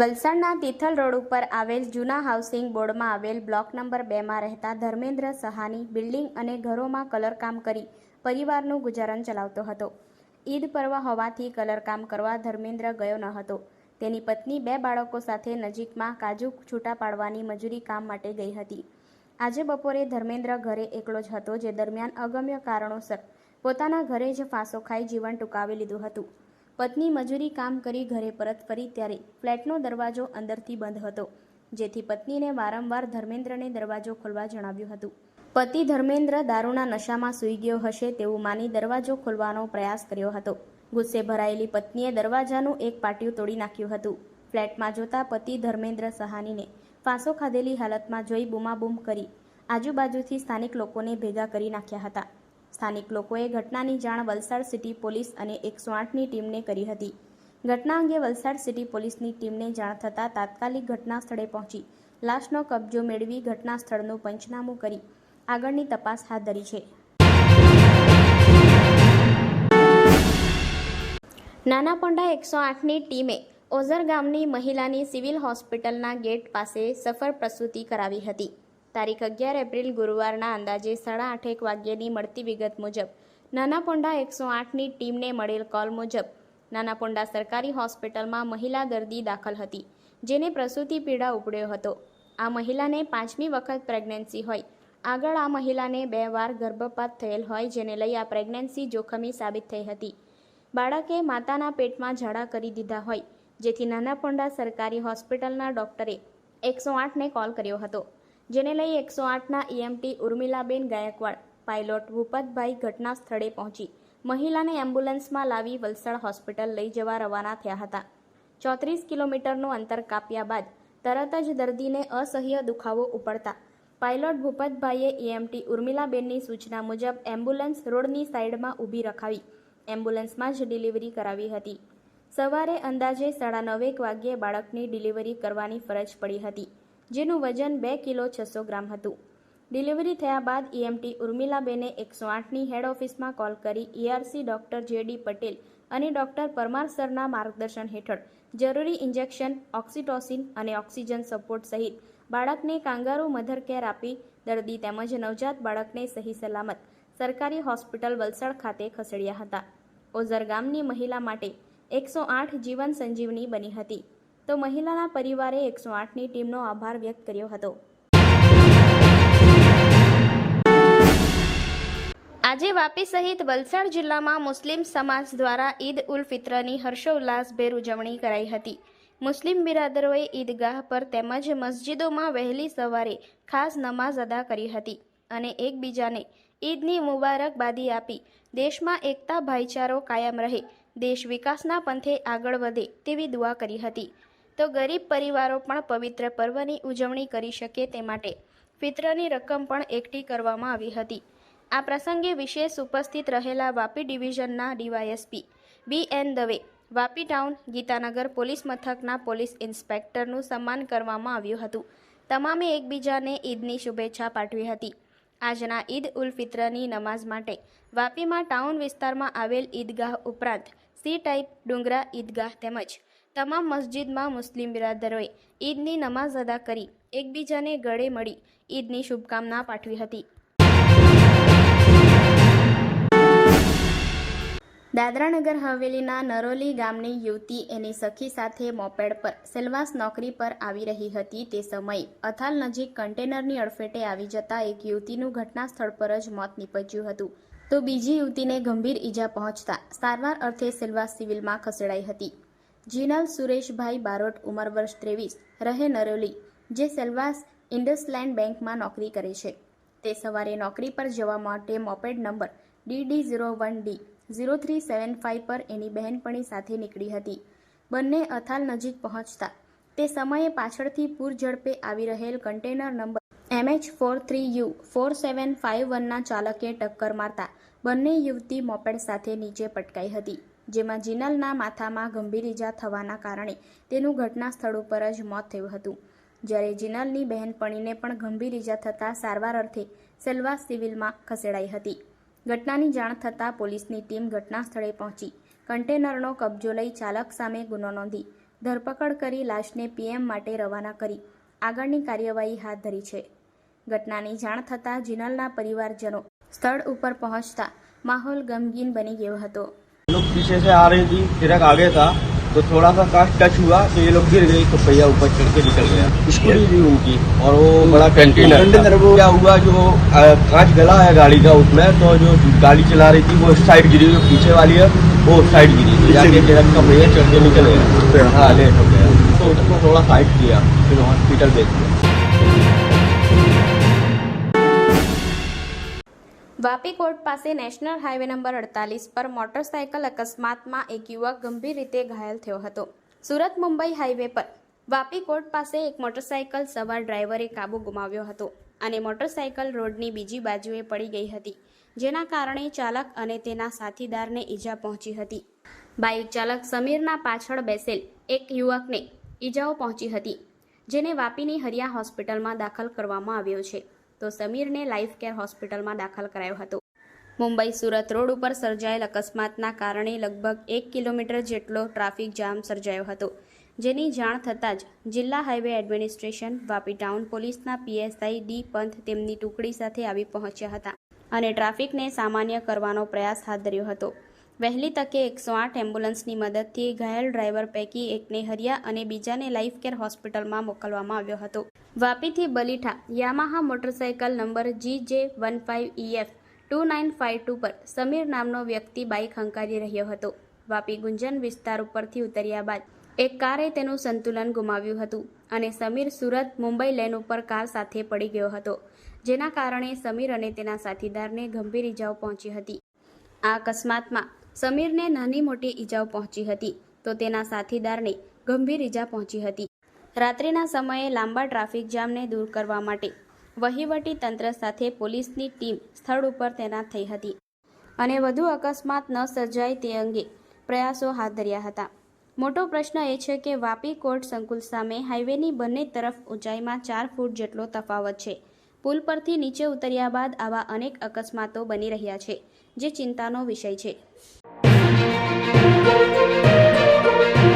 વલસાડના તિથલ રોડ ઉપર આવેલ જૂના હાઉસિંગ બોર્ડમાં આવેલ બ્લોક નંબર બેમાં રહેતા ધર્મેન્દ્ર સહાની બિલ્ડિંગ અને ઘરોમાં કલરકામ કરી પરિવારનું ગુજારણ ચલાવતો હતો. ઈદ પર્વ હોવાથી કલરકામ કરવા ધર્મેન્દ્ર ગયો ન હતો. તેની પત્ની બે બાળકો સાથે નજીકમાં કાજુ છૂટા પાડવાની મજૂરી કામ માટે ગઈ હતી. આજે બપોરે ધર્મેન્દ્ર ઘરે એકલો જ હતો, જે દરમિયાન અગમ્ય કારણોસર પોતાના ઘરે જ ફાંસો ખાઈ જીવન ટૂંકાવી લીધું હતું. પત્ની મજૂરી કામ કરી ઘરે પરત ફરી ત્યારે ફ્લેટનો દરવાજો અંદરથી બંધ હતો, જેથી પત્નીને વારંવાર ધર્મેન્દ્રને દરવાજો ખોલવા જણાવ્યું હતું. પતિ ધર્મેન્દ્ર દારૂના નશામાં સૂઈ ગયો હશે તેવું માની દરવાજો ખોલવાનો પ્રયાસ કર્યો હતો. ગુસ્સે ભરાયેલી પત્નીએ દરવાજાનું એક પાટિયું તોડી નાખ્યું હતું. ફ્લેટમાં જોતા પતિ ધર્મેન્દ્ર સહાનીને ફાંસો ખાધેલી હાલતમાં જોઈ બૂમાબૂમ કરી આજુબાજુથી સ્થાનિક લોકોને ભેગા કરી નાખ્યા હતા. સ્થાનિક લોકોએ ઘટનાની જાણ વલસાડ સિટી પોલીસ અને એકસો આઠની ટીમને કરી હતી. ઘટના અંગે વલસાડ સિટી પોલીસની ટીમને જાણ થતાં તાત્કાલિક ઘટના સ્થળે પહોંચી. લાશનો કબજો મેળવી ઘટના સ્થળનું પંચનામું કરી આગળની તપાસ હાથ ધરી છે. નાના પોંડા એકસો આઠની ટીમે ઓઝર ગામની મહિલાની સિવિલ હોસ્પિટલના ગેટ પાસે સફર પ્રસૂતિ કરાવી હતી. તારીખ અગિયાર એપ્રિલ ગુરુવારના અંદાજે સાડા આઠેક વાગ્યેની મળતી વિગત મુજબ નાના પોંડા એકસો આઠની ટીમને મળેલ કોલ મુજબ નાના પોંડા સરકારી હોસ્પિટલમાં મહિલા દર્દી દાખલ હતી, જેને પ્રસૂતિ પીડા ઉપડ્યો હતો. આ મહિલાને પાંચમી વખત પ્રેગ્નન્સી હોય. આગળ આ મહિલાને બે વાર ગર્ભપાત થયેલ હોય, જેને લઈ આ પ્રેગ્નન્સી જોખમી સાબિત થઈ હતી. બાળકે માતાના પેટમાં ઝાડા કરી દીધા હોય, જેથી નાના પોંડા સરકારી હોસ્પિટલના ડોક્ટરે એકસો આઠને કોલ કર્યો હતો. જેને લઈ એકસો આઠના ઈએમટી ઉર્મિલાબેન ગાયકવાડ, પાયલોટ ભૂપતભાઈ ઘટના સ્થળે પહોંચી, મહિલાને એમ્બ્યુલન્સમાં લાવી વલસાડ હોસ્પિટલ લઈ જવા રવાના થયા હતા. ચોત્રીસ કિલોમીટરનું અંતર કાપ્યા બાદ તરત જ દર્દીને અસહ્ય દુખાવો ઉપડતા પાયલોટ ભૂપતભાઈએ ઈએમટી ઉર્મિલાબેનની સૂચના મુજબ એમ્બ્યુલન્સ રોડની સાઈડમાં ઊભી રખાવી એમ્બ્યુલન્સમાં જ ડિલિવરી કરાવી હતી. સવારે અંદાજે સાડા નવેક વાગ્યે બાળકની ડિલિવરી કરવાની ફરજ પડી હતી. જેનું વજન બે કિલો છસો ગ્રામ હતું. ડિલિવરી થયા બાદ ઈએમટી ઉર્મિલાબેને એકસો આઠની હેડ ઓફિસમાં કોલ કરી ઈઆરસી ડોક્ટર જેડી પટેલ અને ડોક્ટર પરમાર સરના માર્ગદર્શન હેઠળ જરૂરી ઇન્જેક્શન, ઓક્સિટોસિન અને ઓક્સિજન સપોર્ટ સહિત બાળકને કાંગારૂ મધર કેર આપી દર્દી તેમજ નવજાત બાળકને સહી સલામત સરકારી હોસ્પિટલ વલસાડ ખાતે ખસેડ્યા હતા. ઓઝર ગામની મહિલા માટે એકસો આઠ જીવન સંજીવની બની હતી. તો મહિલાના પરિવારે એકસો આઠની ટીમનો આભાર વ્યક્ત કર્યો હતો. આજે વાપી સહિત વલસાડ જિલ્લામાં મુસ્લિમ સમાજ દ્વારા ઈદ ઉલ ફિત્રની હર્ષોલ્લાસભેર ઉજવણી કરાઈ હતી. મુસ્લિમ બિરાદરોએ ઈદગાહ પર તેમજ મસ્જિદોમાં વહેલી સવારે ખાસ નમાઝ અદા કરી હતી અને એકબીજાને ઈદની મુબારકબાદી આપી દેશમાં એકતા ભાઈચારો કાયમ રહે, દેશ વિકાસના પંથે આગળ વધે તેવી દુઆ કરી હતી. તો ગરીબ પરિવારો પણ પવિત્ર પર્વની ઉજવણી કરી શકે તે માટે ફિત્રની રકમ પણ એકઠી કરવામાં આવી હતી. આ પ્રસંગે વિશેષ ઉપસ્થિત રહેલા Vapi ડિવિઝનના DYSP B N Dave, Vapi town Gitanagar police મથકના પોલીસ ઇન્સ્પેક્ટરનું સન્માન કરવામાં આવ્યું હતું. તમામે એકબીજાને ઈદની શુભેચ્છા પાઠવી હતી. આજના ઈદ ઉલ ફિત્રની નમાઝ માટે વાપીમાં ટાઉન વિસ્તારમાં આવેલ ઈદગાહ ઉપરાંત સી ટાઈપ ડુંગરા ઈદગાહ તેમજ તમામ મસ્જિદમાં મુસ્લિમ બિરાદરોએ ઈદની નમાઝ અદા કરી, એકબીજાને ગળે મળી ઈદની શુભકામના પાઠવી હતી. દાદરાનગર હવેલીના નરોલી ગામની યુવતી એની સખી સાથે મોપેડ પર સેલવાસ નોકરી પર આવી રહી હતી તે સમયે અથાલ નજીક કન્ટેનરની અડફેટે આવી જતા એક યુવતીનું ઘટના સ્થળ પર જ મોત નીપજ્યું હતું. તો બીજી યુવતીને ગંભીર ઈજા પહોંચતા સારવાર અર્થે સેલવાસ સિવિલમાં ખસેડાઈ હતી. જીનલ સુરેશભાઈ બારોટ ઉંમર વર્ષ ત્રેવીસ, રહે નરોલી, જે સેલવાસ ઇન્ડસલેન્ડ બેંકમાં નોકરી કરે છે. તે સવારે નોકરી પર જવા માટે moped number DD zero one D, zero three seven five પર એની બહેનપણી સાથે નીકળી હતી. બંને અથાલ નજીક પહોંચતા. તે સમયે પાછળથી પૂર ઝડપે આવી રહેલ container number MH four three U, four seven five વનના ચાલકે ટક્કર મારતા બંને યુવતી મોપેડ સાથે નીચે પટકાઈ હતી. જેમાં જીનલના માથામાં ગંભીર ઈજા થવાના કારણે તેનું ઘટના સ્થળ ઉપર જ મોત થયું હતું. જ્યારે જીનલની બહેનપણીને પણ ગંભીર ઈજા થતાં સારવાર અર્થે સેલવાસ સિવિલમાં ખસેડાઈ હતી. ઘટનાની જાણ થતાં પોલીસની ટીમ ઘટના સ્થળે પહોંચી. કન્ટેનરનો કબજો લઈ ચાલક સામે ગુનો નોંધી ધરપકડ કરી લાશને પીએમ માટે રવાના કરી આગળની કાર્યવાહી હાથ ધરી છે. ઘટનાની જાણ થતાં જિનલના પરિવારજનો સ્થળ ઉપર પહોંચતા માહોલ ગમગીન બની ગયો હતો. लोग पीछे से आ रही थी ट्रक आगे था तो थोड़ा सा कांच टच हुआ तो ये लोग गिर गई तो पहिया ऊपर चढ़ के निकल गया। स्कूटी थी उनकी और वो बड़ा कंटेनर क्या हुआ जो कांच गला है गाड़ी का उसमें तो जो गाड़ी चला रही थी वो साइड गिरी जो पीछे वाली है वो साइड गिरी तो जाके ट्रक का पहिया चढ़ के निकल गया। हाँ लेट हो गया। तो उसको थोड़ा साइड किया फिर हॉस्पिटल भेज दिया। વાપી કોર્ટ પાસે નેશનલ હાઈવે નંબર અડતાલીસ પર મોટરસાયકલ અકસ્માતમાં એક યુવક ગંભીર રીતે ઘાયલ થયો હતો. સુરત મુંબઈ હાઈવે પર વાપી કોર્ટ પાસે એક મોટરસાયકલ સવાર ડ્રાઈવરે કાબુ ગુમાવ્યો હતો અને મોટરસાયકલ રોડની બીજી બાજુએ પડી ગઈ હતી, જેના કારણે ચાલક અને તેના સાથીદારને ઈજા પહોંચી હતી. બાઇક ચાલક સમીરના પાછળ બેસેલ એક યુવકને ઈજાઓ પહોંચી હતી, જેને વાપીની હરિયા હોસ્પિટલમાં દાખલ કરવામાં આવ્યો છે. તો સમીરને લાઈફ કેર હોસ્પિટલમાં દાખલ કરાયો હતો. મુંબઈ સુરત રોડ ઉપર સર્જાયેલ અકસ્માતના કારણે લગભગ એક કિલોમીટર જેટલો ટ્રાફિક જામ સર્જાયો હતો. જેની જાણ થતાં જ જિલ્લા હાઈવે એડમિનિસ્ટ્રેશન, વાપી ટાઉન પોલીસના પીએસઆઈ ડી પંથ તેમની ટુકડી સાથે આવી પહોંચ્યા હતા અને ટ્રાફિકને સામાન્ય કરવાનો પ્રયાસ હાથ ધર્યો હતો. વહેલી તકે એકસો આઠ એમ્બ્યુલન્સની મદદથી ઘાયલ ડ્રાઈવર પૈકી એકને હરિયા અને બીજાને લાઈફ કેર હોસ્પિટલમાં મોકલવામાં આવ્યો હતો. વાપીથી Balitha Yamaha motorcycle number G J one five E F two nine five પર સમીર નામનો વ્યક્તિ બાઇક હંકારી રહ્યો હતો. વાપી ગુંજન વિસ્તાર ઉપરથી ઉતર્યા બાદ એક કારે તેનું સંતુલન ગુમાવ્યું હતું અને સમીર સુરત મુંબઈ લેન ઉપર કાર સાથે પડી ગયો હતો, જેના કારણે સમીર અને તેના સાથીદારને ગંભીર ઈજાઓ પહોંચી હતી. આ અકસ્માતમાં સમીરને નાની મોટી ઈજાઓ પહોંચી હતી તો તેના સાથીદારને ગંભીર ઈજા પહોંચી હતી. રાત્રિના સમયે લાંબા ટ્રાફિક જામને દૂર કરવા માટે વહીવટી તંત્ર સાથે પોલીસની ટીમ સ્થળ ઉપર તૈનાત થઈ હતી અને વધુ અકસ્માત ન સર્જાય તે અંગે પ્રયાસો હાથ ધર્યા હતા. મોટો પ્રશ્ન એ છે કે વાપી કોર્ટ સંકુલ સામે હાઈવેની બંને તરફ ઊંચાઈમાં ચાર ફૂટ જેટલો તફાવત છે. પુલ પરથી નીચે ઉતર્યા બાદ આવા અનેક અકસ્માતો બની રહ્યા છે, જે ચિંતાનો વિષય છે. Thank you.